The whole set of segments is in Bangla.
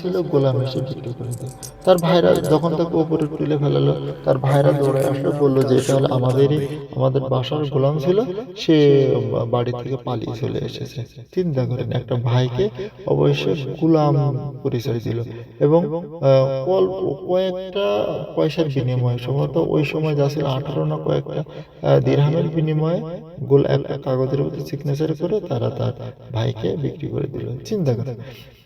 ছিল, গোলাম এসে বিক্রি করে দেয় তার ভাইরা যখন তাকে উপরে তুলে ফেলালো, তার ভাইরা দৌড়ে আসলো, বলল যে, এটা হলো আমাদেরই, আমাদের বাসার গোলাম ছিল, সে বাড়ি থেকে পালিয়ে চলে এসেছে। চিন্তা করেন, একটা ভাইকে অবশ্যই গোলাম পরিচয় দিল এবং কয়েকটা পয়সার বিনিময়ে, সম্ভবত ওই সময় যা ছিল আঠারো না কয়েকটা দিরহামের বিনিময়ে গোল একটা কাগজের মধ্যে সিগনেচার করে তারা তার ভাইকে বিক্রি করে দিল। চিন্তা করেন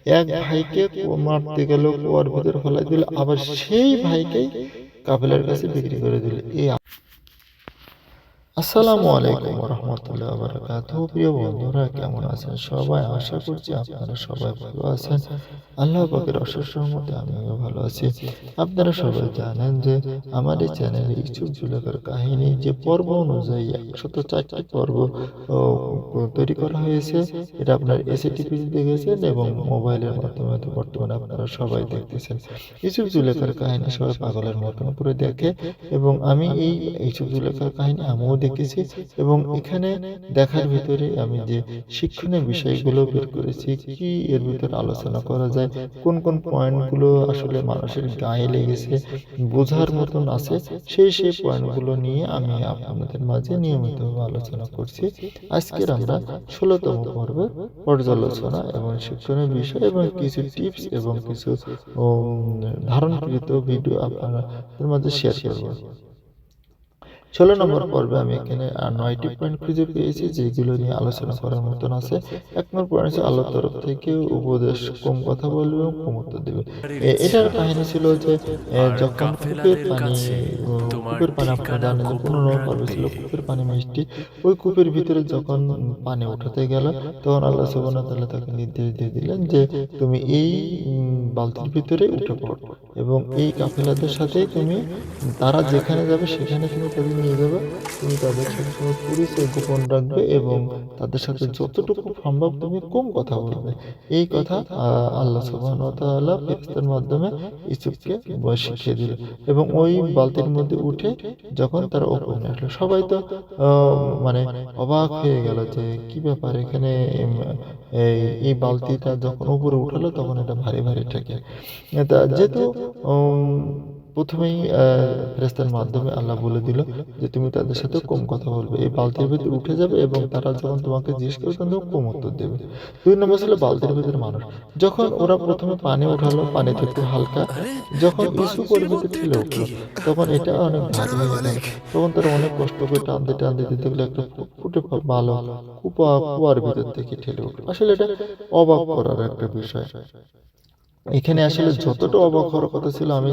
এক ভাইকে মারতে গেল কুয়ার ভিতরে ফেলাই দিল। আবার সেই ভাইকে কাফেলার কাছে বিক্রি করে দিল। এই আসসালামু আলাইকুম রহমতুল্লাহ বারাকাত প্রিয় বন্ধুরা কেমন আছেন সবাই? আশা করছি আপনারা সবাই ভালো আছেন। আল্লাহ পাকের অশেষ রহমতে আমিও ভালো আছি। আপনারা সবাই জানেন যে আমার এই চ্যানেলে ইচ্ছুক জুলেখার কাহিনী যে পর্ব অনুযায়ী একশত চারটি পর্ব তৈরি করা হয়েছে এটা আপনার এসএটিপিতে দেখেছেন এবং মোবাইলের মাধ্যমে তো বর্তমানে আপনারা সবাই দেখতেছেন। ইউসুফ জুলেখার কাহিনী সবাই পাগলের মতন করে দেখে এবং আমি এই ইউসুফ জুলেখার কাহিনী আমিও দেখেছি এবং এখানে দেখার ভিতরে আমি যে শিক্ষণীয় বিষয়গুলো বের করেছি, কি এর ভিতরে আলোচনা করা যায়, কোন কোন পয়েন্টগুলো আসলে মানুষের গায়ে লেগেছে, বোঝার মতন আছে, সেই সেই পয়েন্টগুলো নিয়ে আমি আপনাদের মাঝে নিয়মিতভাবে আলোচনা করছি। আজকের আমরা ষোলোতম পর্বের পর্যালোচনা এবং শিক্ষণীয় বিষয় এবং কিছু টিপস এবং কিছু ধারণকৃত ভিডিও আপনাদের মাঝে শেয়ার করব। ষোলো নম্বর পর্বে আমি এখানে নয়টি পয়েন্ট খুঁজে পেয়েছি যেগুলো নিয়ে আলোচনা করার মতন আছে। এক নম্বর পয়েন্ট হচ্ছে আল্লাহর তরফ থেকে উপদেশ কম কথা বলবে এবং কম উত্তর দেবে এটার কাহিনী ছিল যে যখন কূপের পানি কূপের পানি আপনার জানেন যে পনেরো নম্বর পর্বে ছিল কূপের পানি মিষ্টি। ওই কূপের ভিতরে যখন পানি উঠাতে গেল তখন আল্লাহ ওয়া তাআলা তাকে নির্দেশ দিয়ে দিলেন যে তুমি এই বালতির ভিতরে উঠে পড়ো এবং এই কাফেলাদের সাথে তুমি তারা যেখানে যাবে সেখানে তুমি নিয়ে যাবে তুমি তাদের তোমার পরিচয় গোপন রাখবে এবং তাদের সাথে যতটুকু সম্ভব তুমি কম কথা বলবে। এই কথা আল্লাহ তাআলা ফেরেশতার মাধ্যমে ইউসুফকে শিখিয়ে দিল এবং ওই বালতির মধ্যে উঠে যখন তারা ওপরে আসলো, সবাই তো মানে অবাক হয়ে গেল যে কি ব্যাপার এখানে এই বালতিটা যখন উপরে উঠালো তখন এটা ভারী ভারী থাকে তা যেহেতু প্রথমেই আহ, ফেরেশতার মাধ্যমে আল্লাহ বলে দিল যে তুমি তাদের সাথে কম কথা বলবে। এই বালতির ভিতরে উঠে যাবে এবং তারা যখন তোমাকে জিজ্ঞেস করবে তখন কম উত্তর দেবে। দুই নম্বর ছিল বালতির ভিতরে মানুষ যখন ওরা প্রথমে পানি উঠালো পানি একটু হালকা যখন ভিতরে ঠেলে উঠল তখন এটা অনেক ভারী হয়ে গেল। তখন তারা অনেক কষ্ট করে টানতে টানতে দিতে গেলে একটা ফুটে ভালো কুপা কুয়ার ভিতর থেকে ঠেলে উঠল। আসলে এটা অবাক করার একটা বিষয়। এখানে আসলে যতটা অবাক হওয়ার কথা ছিল, আমি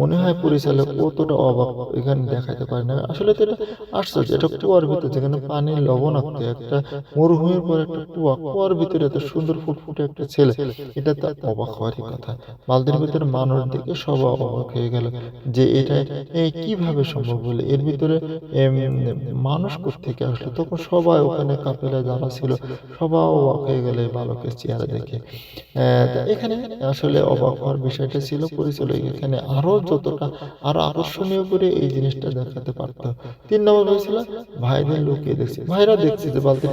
মনে হয় পরিচালক অতটা অবাক এখানে দেখাতে পারে না। আসলে তো এটা আশ্চর্য, এটা কুয়ার ভিতরে, যেখানে পানির লবণাক্ত একটা মরুভূমির পর একটা কুয়া, কুয়ার ভিতরে এত সুন্দর ফুটফুটে একটা ছেলে, এটা তো অবাক হওয়ারই কথা। বালতির ভিতরে মানুষ দেখে সবাই অবাক হয়ে গেল যে এটা কীভাবে সম্ভব বলে এর ভিতরে মানুষ থেকে আসলো? তখন সবাই ওখানে কাপেলা যারা ছিল, সবাই অবাক হয়ে গেলে বালকের চেহারা দেখে। এখানে আসলে অবাক হওয়ার বিষয়টা ছিল পরিচালক এখানে আরও যতটা আরও আকর্ষণীয় করে এই জিনিসটা দেখাতে পারতো। তিন নম্বর হয়েছিল ভাইদের লুকিয়ে দেখছে। ভাইরা দেখছে যে বালতির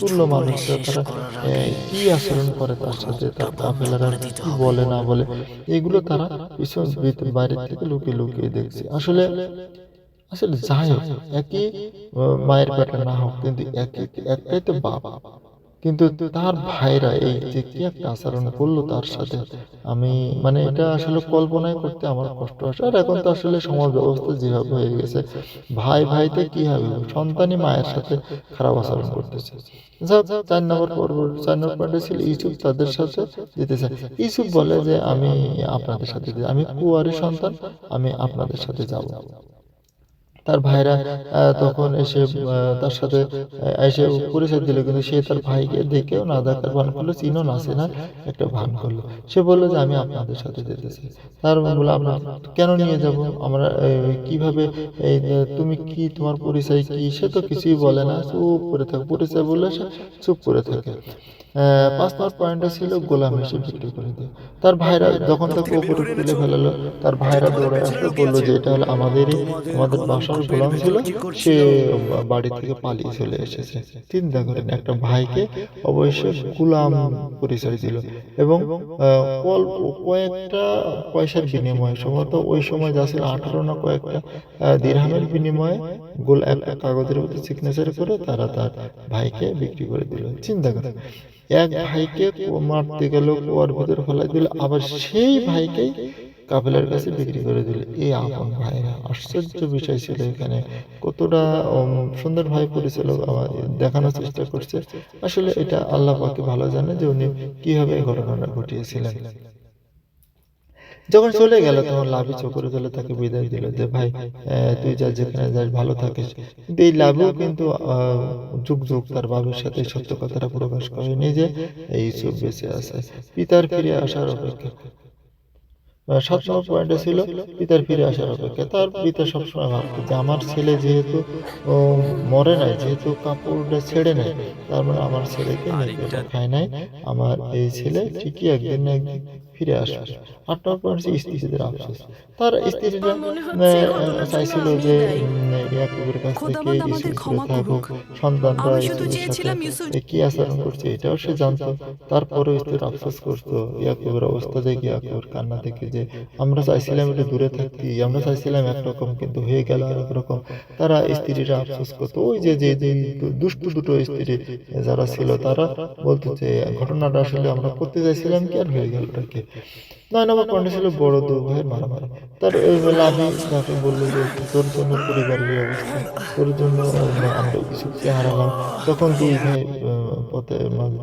তুল্য মানুষরা তারা কি আচরণ করে তার সাথে, তার বলে না বলে, এগুলো তারা পিছন বাইরে থেকে লুকিয়ে লুকিয়ে দেখছে। আসলে আসলে যাই হোক, একই মায়ের পেটে না হোক, কিন্তু একই, একটাই তো বাবা কিন্তু তার ভাইরা এই যে কি একটা আচরণ করল তার সাথে, আমি মানে এটা আসলে কল্পনাই করতে আমার কষ্ট আসে। আর এখন তো আসলে সমাজ ব্যবস্থা যেভাবে হয়ে গেছে, ভাই ভাইতে কি হবে? সন্তানই মায়ের সাথে খারাপ আচরণ করতেছে। চার নম্বর পর্ব, চার নম্বর পয়েন্টে ছিল তাদের সাথে যেতে চায় ইউসুফ বলে যে, আমি আপনাদের সাথে আমি কুয়ারি সন্তান, আমি আপনাদের সাথে যাব। তার ভাইরা তখন এসে তার সাথে এসে পরিচয় দিল। কিন্তু সে তার ভাইকে দেখেও না, দেখার ভান করল চিনো না একটা ভান করল। সে বলল যে, আমি আপনাদের সাথে যেতে তার বলে আমরা কেন নিয়ে যাব? আমরা কীভাবে এই তুমি কি, তোমার পরিচয় কি? সে তো কিছুই বলে না, চুপ করে থাকে। পরিচয় বললে, সে চুপ করে থাকে। পাঁচ পাঁচ পয়েন্টটা ছিল, গোলাম হিসেবে বিক্রি করে দিয়ে তার ভাইরা যখন তাকে উপরে তুলে ফেলালো, তার ভাইরা দৌড়ে আসলো, বলল যে, এটা হলো আমাদেরই, আমাদের বাসার গোলাম ছিল সে বাড়ি থেকে পালিয়ে চলে এসেছে। চিন্তা করেন একটা ভাইকে অবশ্যই গোলাম পরিচয় দিল এবং কয়েকটা পয়সার বিনিময়ে সম্ভবত ওই সময় যা ছিল আঠারো না কয়েকটা দিরহামের বিনিময়ে গোল একটা কাগজের মধ্যে সিগনেচার করে তারা তার ভাইকে বিক্রি করে দিল। চিন্তা করেন এক ভাইকে মারতে গেল কুয়ার ভিতরে ফেলাই দিল আবার সেই ভাইকেই কাফেলার কাছে বিক্রি করে দিল। এই আপন ভাইরা আশ্চর্য বিষয় ছিল এখানে। কতটা উম, সুন্দর ভাই পরিচালক আমার দেখানোর চেষ্টা করছে। আসলে এটা আল্লাহ পাকে ভালো জানে যে উনি কীভাবে এই ঘটনাটা ঘটিয়েছিলেন। যখন চলে গেল তখন লাভি চোখরে গেলে তাকে বিদায় দিল যে ভাই তুই যা যেখানে যাস ভালো থাকিস। কিন্তু এই লাভও কিন্তু যুগ যুগ তার বাবার সাথে সত্য কথাটা প্রকাশ করেনি যে এই ইউসুফ বেঁচে আছে। পিতার ফিরে আসার অপেক্ষা। সাত নম্বর পয়েন্টে ছিল পিতার ফিরে আসার অপেক্ষা তার পিতা সবসময় ভাবতো যে আমার ছেলে যেহেতু মরে নাই যেহেতু কাপড়টা ছেড়ে নেয় তার মানে আমার ছেলেকে খায় নাই। আমার এই ছেলে ঠিকই একদিন না একদিন ফিরে আসবে। নম্বর পয়েন্ট স্ত্রীদের আফসোস তার স্ত্রীরা চাইছিল যে ইয়াকুবের কাছ থেকে ইউসুফ থাকুক সন্তানরা ইউসুফের সাথে কি আচরণ করছে এটাও সে জানতো। তারপরেও স্ত্রীর আফসোস করতো ইয়াকুবের অবস্থা দেখে ইয়াকুবের কান্না দেখে যে আমরা চাইছিলাম একটু দূরে থাকতি আমরা চাইছিলাম একরকম কিন্তু হয়ে গেল আরেক রকম। তারা স্ত্রীরা আফসোস করতো ওই যে যে দুষ্টু দুটো স্ত্রী যারা ছিল তারা বলতো যে ঘটনাটা আসলে আমরা করতে চাইছিলাম কি আর হয়ে গেল কি নয় নম্বর পয়েন্ট ছিল বড় দু ভাইয়ের মারামারি। তার তাকে বলল যে, তোর জন্য পরিবারের অবস্থা তোর জন্য আমরা কিছুকে হারালাম তখন দুই ভাই পথে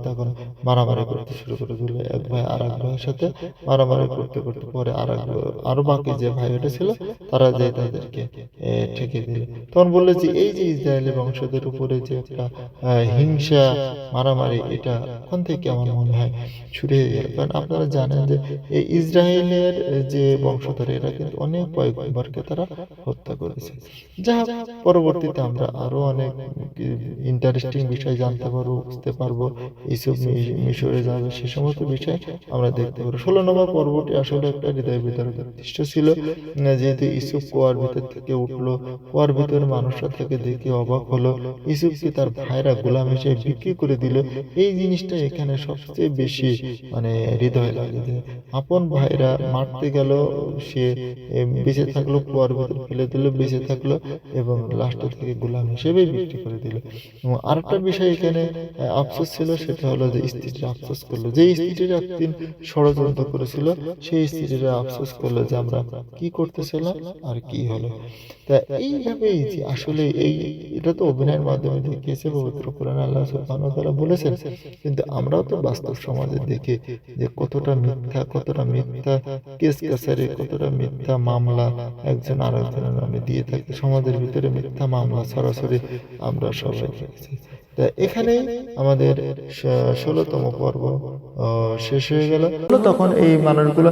তখন মারামারি করতে শুরু করে দিল। এক ভাই আর এক ভাইয়ের সাথে মারামারি করতে করতে পরে আর এক আরও বাকি যে ভাই ওটা ছিল, তারা যে তাদেরকে ঠেকে দিল। তখন বলল যে, এই যে ইসরায়েলি বংশদের উপরে যে একটা হিংসা, মারামারি, এটা ওখান থেকে আমার মনে হয় ছুটে গেল কারণ আপনারা জানেন যে এই ইসরায়েলের যে বংশধর এরা কিন্তু অনেক পয়গম্বরকে তারা হত্যা করেছে। যা পরবর্তীতে আমরা আরও অনেক ইন্টারেস্টিং বিষয় জানতে পারব, বুঝতে পারব, এইসব মিশরে যাবে সে সমস্ত বিষয় আমরা দেখতে পারব। ষোলো নম্বর পর্বটি আসলে একটা হৃদয় বিতরকের দৃশ্য ছিল। যেহেতু ইসুফ কুয়ার ভিতর থেকে উঠল, কুয়ার ভিতরে মানুষরা থেকে দেখে অবাক হলো। ইসুফকে তার ভাইরা গোলাম হিসেবে বিক্রি করে দিল। এই জিনিসটা এখানে সবচেয়ে বেশি মানে হৃদয় লাগে আপন ভাইরা মারতে গেল, সে বেঁচে থাকল, কুয়ার ভিতর ফেলে দিল, বেঁচে থাকল এবং লাস্টে থেকে গোলাম হিসেবেই বিক্রি করে দিল। এবং আরেকটা বিষয় এখানে আফসোস ছিল, সেটা হলো যে স্ত্রীরা আফসোস করল। যে স্ত্রীরা একদিন ষড়যন্ত্র করেছিল, সেই স্ত্রীরা আফসোস করল যে আমরা কি করতেছিলাম আর কি হলো। তা এইভাবেই যে আসলে এই, এটা তো অভিনয়ের মাধ্যমে দেখিয়েছে, পবিত্র কোরআন আল্লাহ সুবহানাহু ওয়া তাআলা বলেছেন। কিন্তু আমরাও তো বাস্তব সমাজে দেখি যে কতটা মিথ্যা কতটা মিথ্যা, কেস কাছারি, কতটা মিথ্যা মামলা, একজন আরেকজনের নামে দিয়ে থাকে। সমাজের ভিতরে মিথ্যা মামলা সরাসরি আমরা সবাই দেখেছি। তা এখানে আমাদের ষোলোতম পর্ব শেষ হয়ে গেল। তখন এই মানুষগুলো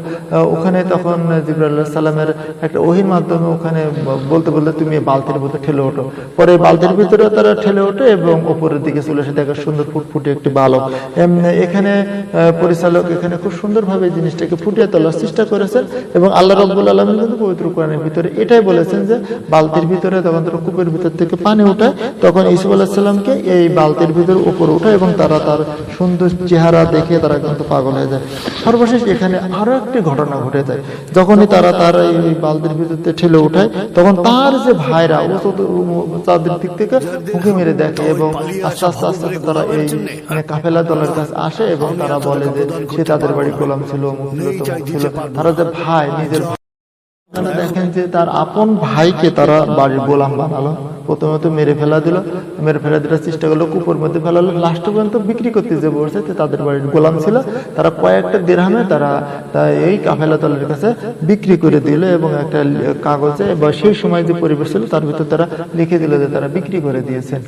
ওখানে তখন একটা ওহির মাধ্যমে ওখানে বলতে বলতে তুমি বালতির ভিতরে ঠেলে ওঠো। পরে বালতির ভিতরে তারা ঠেলে ওঠে এবং উপরের দিকে চলে এসে দেখে সুন্দর ফুটফুটে একটি বালক। এখানে পরিচালক এখানে খুব সুন্দরভাবে জিনিসটাকে ফুটিয়ে তোলার চেষ্টা করেছেন এবং আল্লাহ রব্বুল আলমী কিন্তু পবিত্র কোরআনের ভিতরে এটাই বলেছেন যে, বালতির ভিতরে তখন কূপের ভিতর থেকে পানি ওঠায় তখন ইসুফ আলাহিসাল্লামকে এই বালতির ভিতরে উপরে ওঠায় এবং তারা তার সুন্দর চেহারা দেখে তারা কিন্তু পাগল হয়ে যায়। সর্বশেষ এখানে আরও একটি ঘটনা ঘটে যায়। যখনই তারা তার এই বালতির ভিতর ঠেলে ওঠায়, তখন তার যে ভাইরা, ও তাদের দিক থেকে হুকি মেরে দেখে এবং আস্তে আস্তে আস্তে আস্তে তারা এই মানে কাফেলা দলের কাছে আসে এবং তারা বলে যে সে তাদের বাড়ি গোলাম ছিল ছিল তারা যে ভাই, নিজের দেখেন যে তার আপন ভাইকে তারা বাড়ির গোলাম বানালো। প্রথমে তো মেরে ফেলা দিল। মেরে ফেলা দেওয়ার চেষ্টা করল, কুকুর মধ্যে ফেলালো লাস্ট পর্যন্ত বিক্রি করতে যে বসে তাদের বাড়ির গোলাম ছিল। তারা কয়েকটা দেড়হামে তারা এই কাফেলা দলের কাছে বিক্রি করে দিল এবং একটা কাগজে বা সেই সময় যে পরিবেশ ছিল, তার ভিতর তারা লিখে দিল যে তারা বিক্রি করে দিয়েছেন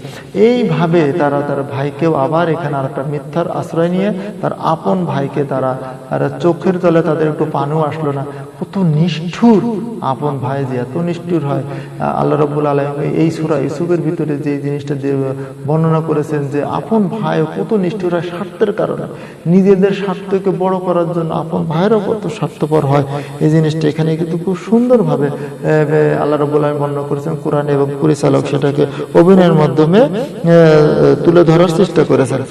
এইভাবে তারা তার ভাইকেও আবার এখানে আর একটা মিথ্যার আশ্রয় নিয়ে, তার আপন ভাইকে তারা চোখের তলে তাদের একটু পানও আসলো না। কত নিষ্ঠুর। আপন ভাই যে এত নিষ্ঠুর হয়, আল্লাহ রব্বুল আলম এই সুরা ইউসুফের ভিতরে যে জিনিসটা যে বর্ণনা করেছেন যে আপন ভাই কত নিষ্ঠুর হয় স্বার্থের কারণে। নিজেদের স্বার্থকে বড় করার জন্য আপন ভাইয়েরও কত স্বার্থপর হয়। এই জিনিসটা এখানে কিন্তু খুব সুন্দরভাবে আল্লাহ রবুল্লাহ বর্ণনা করেছেন কোরআন এবং পরিচালক সেটাকে অভিনয়ের মাধ্যমে তুলে ধরার চেষ্টা করেছেন।